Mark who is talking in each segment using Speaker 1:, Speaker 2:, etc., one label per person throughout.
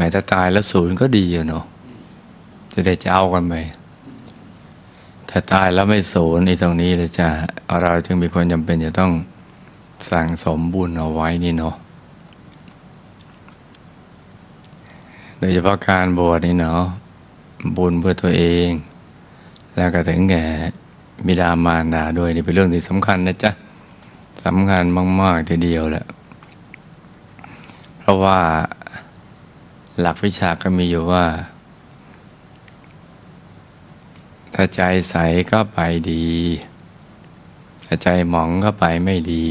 Speaker 1: ม้ถ้าตายแล้วศูนย์ก็ดีอะเนาะจะได้เจ้ากันไหมถ้าตายแล้วไม่ศูนย์ในตรงนี้เลยจ้ะเราจึงมีคนจำเป็นจะต้องสั่งสมบุญเอาไว้นี่เนาะโดยเฉพาะการบวชนี่เนาะบุญเพื่อตัวเอง แล้วก็ถึงแก่บิดามารดาด้วยนี่เป็นเรื่องที่สำคัญนะจ๊ะสำคัญมาก ๆ ทีเดียวแหละเพราะว่า หลักวิชาก็มีอยู่ว่า ถ้าใจใสก็ไปดี ถ้าใจหมองก็ไปไม่ดี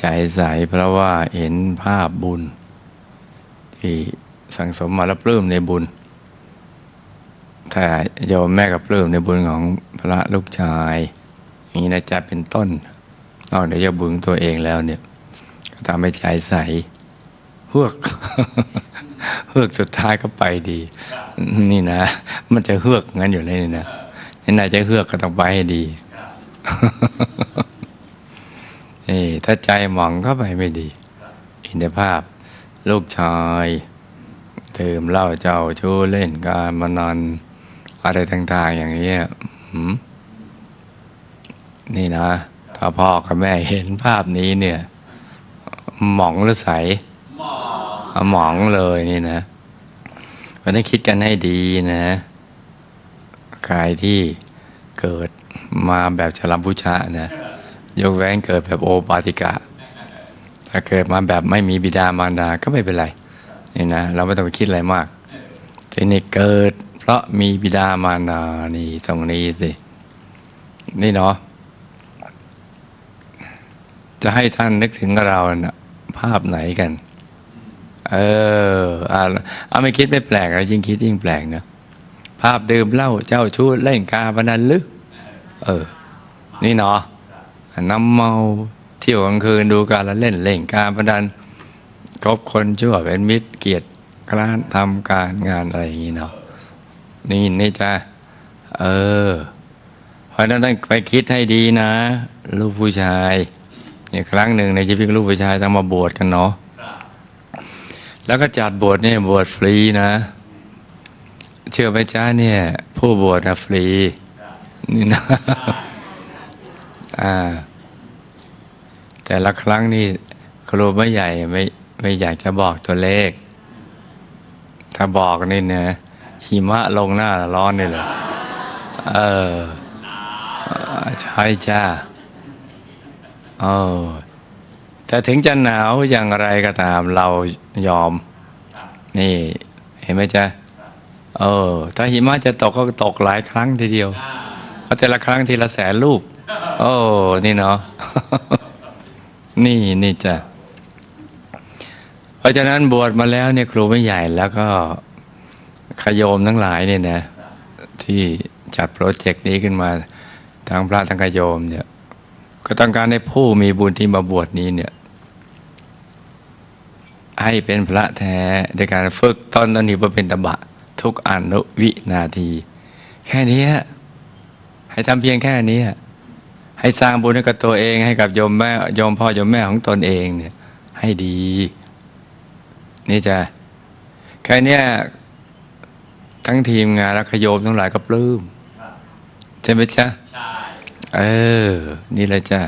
Speaker 1: ใจใสเพราะว่าเห็นภาพบุญ ที่สังสมมาแล้วปลื้มในบุญ ถ้าโยมแม่กับปลื้มในบุญของพระลูกชาย อย่างนี้นะจ๊ะเป็นต้นนอกจากจะบุญตัวเองแล้วเนี่ยทำให้ใจใสเฮือก เฮือกสุดท้ายก็ไปดี นี่นะ มันจะเฮือกงั้นอยู่เลยนี่นะนี่นายจะเฮือกก็ต้องไปให้ดีนี่ถ้าใจหมองก็ไปไม่ดี อินทภาพ ลูกชายดื่มเหล้าเจ้าชู้เล่นการมานอนอะไรต่าง ๆ อย่างนี้หืมนี่นะ ถ้าพ่อกับแม่เห็นภาพนี้เนี่ย หมองหรือใส หมองเลยนี่นะเพราะนั้คิดกันให้ดีนะใครที่เกิดมาแบบชลัมพุชะนะยกเว้นเกิดแบบโอปาติกะ ถ้าเกิดมาแบบไม่มีบิดามารดาก็ไม่เป็นไรนี่นะเราไม่ต้องไปคิดอะไรมากทีนี้เกิด เพราะมีบิดามารดานี่ตรงนี้สินี่เนาะจะให้ท่านนึกถึงเรานะภาพไหนกัน เอออ่าเอาไม่คิดไม่แปลกนะยิ่งคิดยิ่งแปลกนะภาพดื่มเหล้าเจ้าชู้เล่นการพนันหรือเออ นี่เนาะน้ำเมาเที่ยวกลางคืนดูการละเล่นเล่นการพนันคบคนชั่วเป็นมิตรเกียรติคร้านทำการงานอะไรอย่างนี้เนาะนี่นี่จ้ะเออเพราะฉะนั้นต้องไปคิดให้ดีนะ ลูกผู้ชายเนี่ยครั้งหนึ่งในชีวิตลูกผู้ชายต้องมาบวชกันเนาะ แล้วก็จัดบวชเนี่ยบวชฟรีนะ เชื่อไหมจ้าเนี่ย ผู้บวชนะฟรีนี่นะอ่า แต่ละครั้งนี่ครูไม่ใหญ่ไม่ไม่อยากจะบอกตัวเลข ถ้าบอกนี่เนี่ยหิมะลงหน้าร้อนนี่เลยเออใช่จ้าเออ แต่ถึงจะหนาวอย่างไรก็ตามเรายอม นี่เห็นไหมจ๊ะเออ ถ้าหิมะจะตกก็ตกหลายครั้งทีเดียวเพราะแต่ละครั้งทีละแสนลูก โอ้ นี่เนาะนี่นี่จ้ะเพราะฉะนั้นบวชมาแล้วเนี่ยครูไม่ใหญ่แล้วก็ขยมทั้งหลายเนี่ยนะ ที่จัดโปรเจกต์นี้ขึ้นมาทั้งพระทั้งขยมเนี่ยก็ต้องการให้ผู้มีบุญที่มาบวชนี้เนี่ย ให้เป็นพระแท้ในการฝึกตอนตอนนี้ว่าเป็นตบะ ทุกอนุวินาที แค่นี้ให้ทำเพียงแค่นี้ให้สร้างบุญให้กับตัวเองให้กับโยมแม่โยมพ่อโยมแม่ของตนเองเนี่ย ให้ดี นี่จะแค่เนี้ยทั้งทีมงานและขโยมทั้งหลายก็ปลื้มใช่ไหมจ๊ะ
Speaker 2: ใช่
Speaker 1: เออ นี่แหละจ้ะ